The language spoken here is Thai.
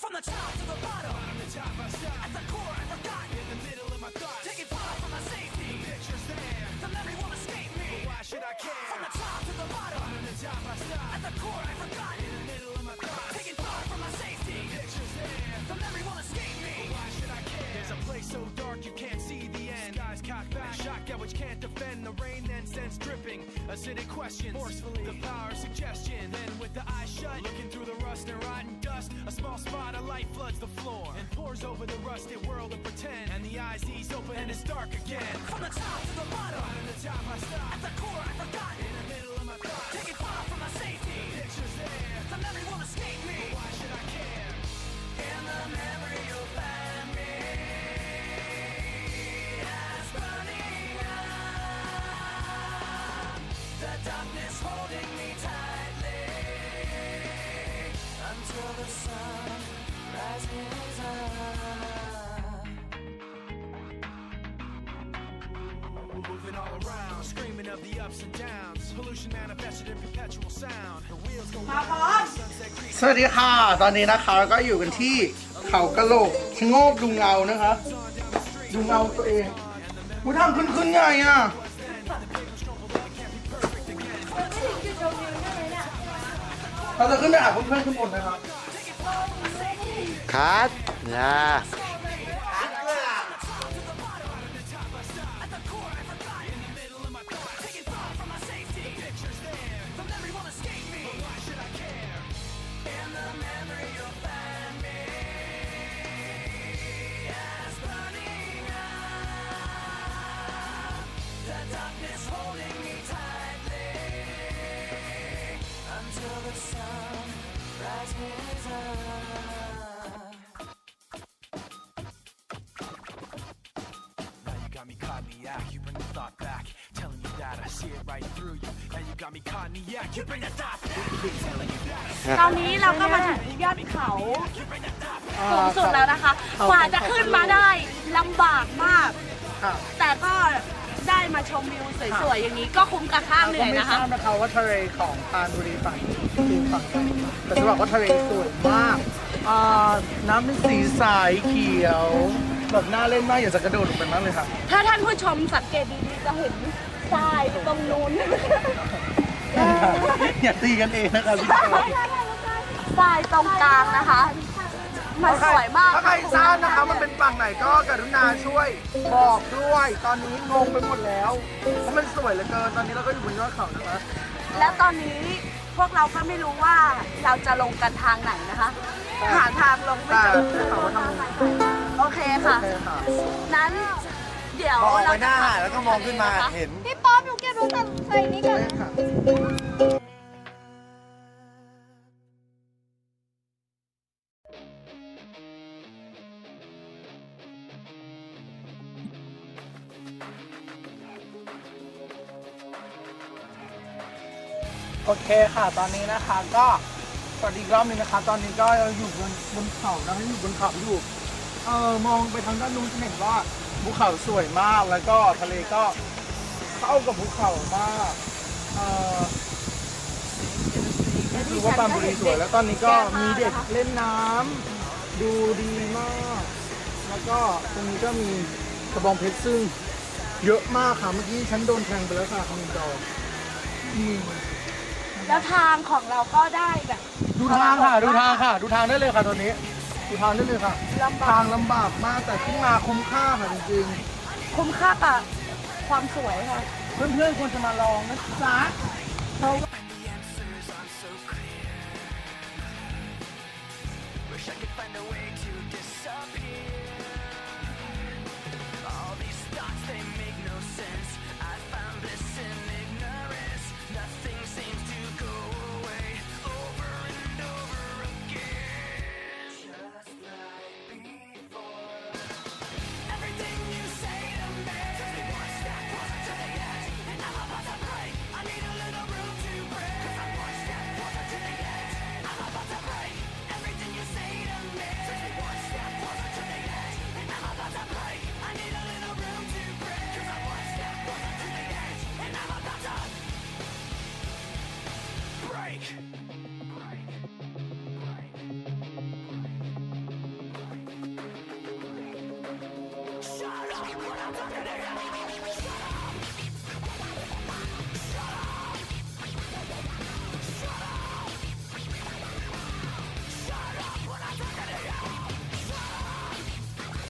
From the top to the bottom, bottom to top I stop. At the core, I forgot. In the middle of my thoughts, taking far from my safety. The picture's there, the memory won't escape me. But why should I care? From the top to the bottom, bottom to top I stop. At the core, I forgot. In the middle of my thoughts, taking far from my safety. The picture's there, the memory won't escape me. But why should I care? There's a place so dark you can't see the which can't defend. The rain then sends dripping. Acidic questions, forcefully. The power of suggestion. Then with the eyes shut, looking through the rust and rotten dust, a small spot of light floods the floor and pours over the rusted world of pretend. And the eyes ease open and it's dark again. From the top to the bottom, bottom to the top I stop. At the core I forgot. Ups and downs. Pollution manifested in perpetual sound. The wheels go round, the sunset creeps สวัสดีค่ะ ตอนนี้นะคะเราก็อยู่กันที่เขากะโหลกชะโงกดูเงานะคะ ดูเงาตัวเองหูทำขึ้นขึ้นใหญ่อะ เราจะขึ้นไปหาเพื่อนๆขึ้นบนนะครับ คัดนะ ตอนนี้เราก็มาถึงยอดเขาสูงสุดแล้วนะคะกว่าจะขึ้นมาได้ลำบากมากค่ะแต่ก็ได้มาชมวิวสวยๆอย่างนี้ก็คุ้มกับค่าเหนื่ก็อยไม่นะทราคะบนะคะว่าทะเลของปรานบุรีฝั่งคือฝั่งไหนแต่จะบอกว่าทะเลสวยมากอ่าน้ำเป็นสีใสเขียวแบบน่าเล่นมากอยากจะกระโดดลงไปมากเลยค่ะ ถ้าท่านผู้ชมสังเกตดีๆจะเห็น ทรายตรงนู้นอย่าตีกันเองนะคะพี่โจทรายตรงกลางนะคะ มันสวยมากถ้าใครทราบนะคะมันเป็นฝั่งไหนก็กรุณาช่วยบอกด้วย ตอนนี้งงไปหมดแล้วเพราะมันสวยเหลือเกิน ตอนนี้เราก็อยู่บนยอดเขานะคะ และตอนนี้พวกเราก็ไม่รู้ว่าเราจะลงกันทางไหนนะคะ หาทางลงไม่แต่เจอได้ข่าวว่าทำไงโอเคค่ะโอเคค่ะ นั้น เดี๋ยวมองเราไปหน้าแล้วก็มองขึ้นมาเห็น พี่ป๊อปหนูเก็บรถแต่ใส่นี้ก่อนได้ค่ะโอเคค่ะ ตอนนี้นะคะก็สวัสดีอีกรอบหนึงนะคะ ตอนนี้ก็เราอยู่บนบนเขานะคะอยู่บนเขาอยู่ เออมองไปทางด้านนู้นจะเห็นว่า ภูเขาสวยมากแล้วก็ทะเลก็เข้ากับภูเขามากเออคือว่าปรานบุรีสวยแล้วตอนนี้ก็มีเด็กเล่นน้ำดูดีมาก แล้วก็ตรงนี้ก็มีกระบองเพชรซึ่ง เยอะมากค่ะเมื่อกี้ฉันโดนแทงไปแล้วค่ะคุณจออืมแล้วทางของเราก็ได้แบบ ดูทางค่ะ ดูทางค่ะ ดูทางได้เลยค่ะตอนนี้ ดูทางได้เลยค่ะลำบากทางลำบากมากแต่ขึ้นมาคุ้มค่าค่ะจริงคุ้มค่ากับความสวยค่ะ ๆ เพื่อนๆควรจะมาลองนะจ๊ะเพราะว่า Wish I could find a way to disappear. Talking to you.